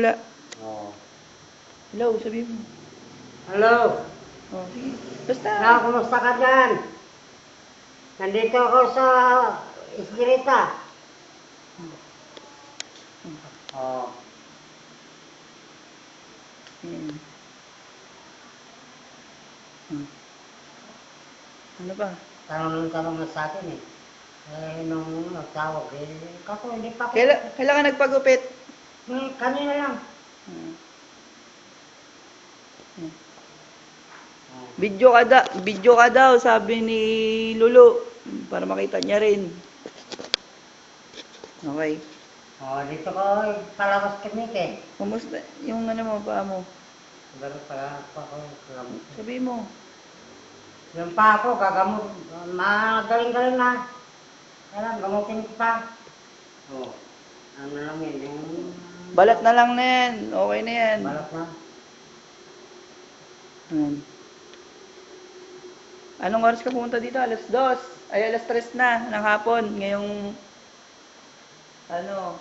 Lula. Oo. Hello, sabi mo. Hello. Oh, sige. Basta. Na, kumusta ka dyan? Nandito ako sa Iskirita. Oo. Hmm. Hmm. Ano ba? Tanong ng tanong nga sa akin eh. Eh, nung nagtawag eh, kako hindi pa ako. Kailan, kailan ka nagpagupit? Hmm, kanina lang. Hmm. Hmm. Oo. Video ka, da, video ka daw, sabi ni Lulu. Para makita niya rin. Okay. Oh, dito ko palabas kami eh. Kumusta yung ano mo, pa mo? Pero pa pa gamot. Sabi mo. Yung pa ako, gagamot. Magaling-galing na. Kaya gamutin ko pa. Oo. Ano lang yun, yung... Balat na lang na yan. Okay na yan. Balat na. Hmm. Anong oras ka pumunta dito? Alas 2. Ay, alas 3 na ng hapon. Ngayong, ano,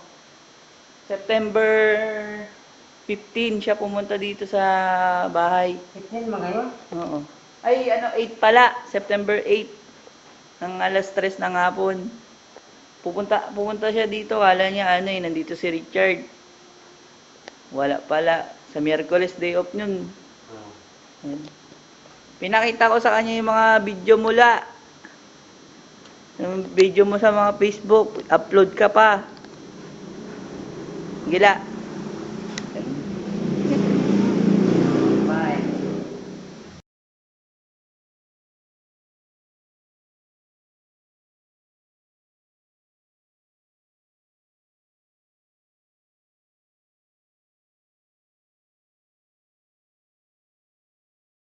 September 15 siya pumunta dito sa bahay. 15 mga yun. Oo. Ay, ano, 8 pala. September 8. Ng alas 3 ng hapon. Pupunta, pupunta siya dito. Kala niya, ano eh, nandito si Richard. Wala pala. Sa Miyerkules, day off nun. Ayan. Pinakita ko sa kanya yung mga video mula. Yung video mo sa mga Facebook, upload ka pa. Gila.